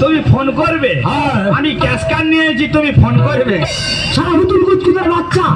তুমি ফোন করবে? আমি ক্যাশ কার্ড নিয়েছি তুমি ফোন করবে। সারা হুতুল বাচ্চা।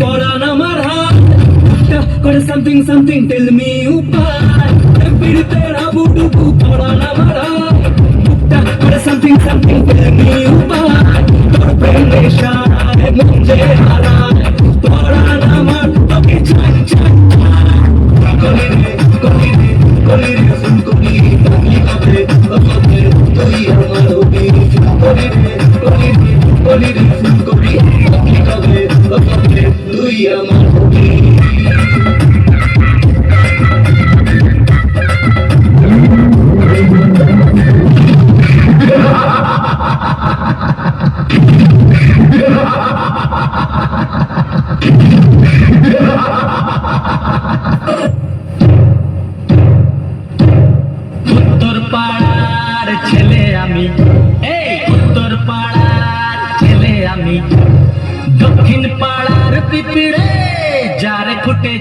পরান আমার হাত করে সামথিং সামথিং টেল মি উপায় পীড়িতের হাবু ডুবু পরান আমার হাত করে সামথিং সামথিং টেল মি উপায় Do you know me? পিঁপড়ে যারে ফুটে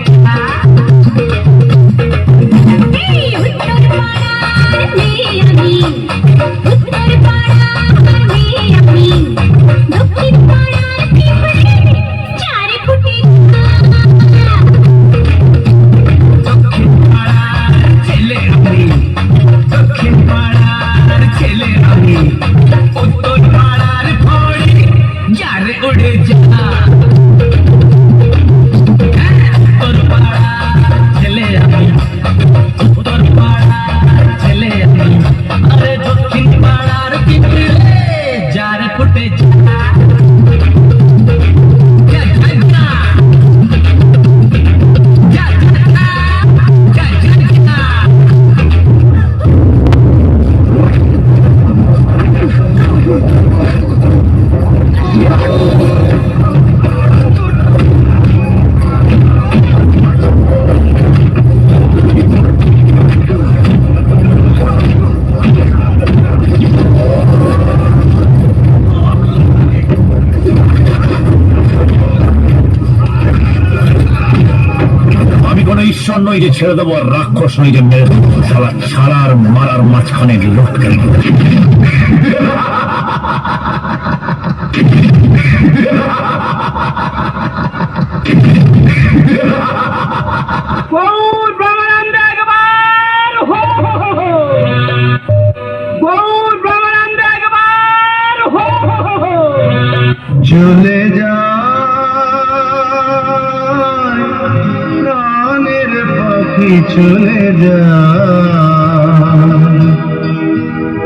নই যে ছেড়ে দেবো আর রাক্ষস নই যে মেরে সারা ছাড়ার মারার মাঝখানে লটকে চলে পাখি চলে যায়।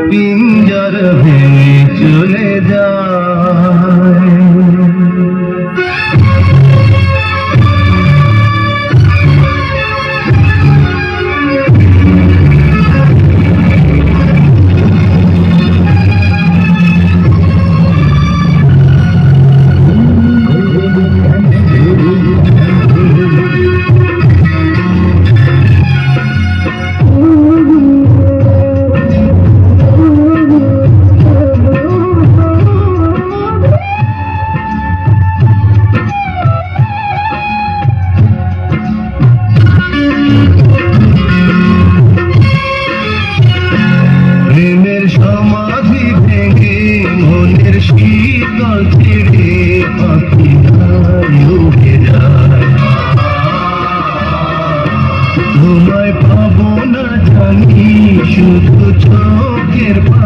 পিঞ্জর ভেঙে চলে যায়।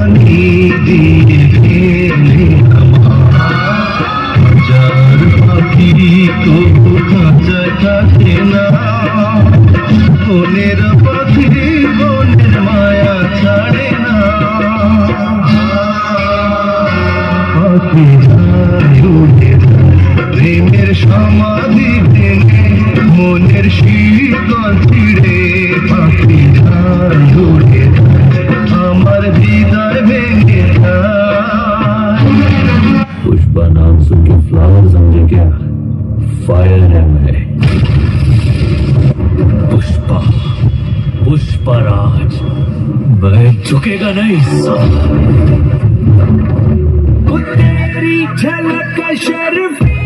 পানি দিয়ে ফেলে মায়া ছাড়ে পাখি উড়ে প্রেমের সমাধি ভেঙে মনের শীতল ছিড়ে পাখি যায় উড়ে আমার হৃদয় ভেঙে যায় पुष्पा नाम सुन के फ्लावर समझे क्या फायर है मैं पुष्पा पुष्पराज मैं झुकेगा नहीं साला तेरी झलक शर्फी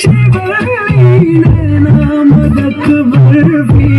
शिवली नैना मदक बर्फी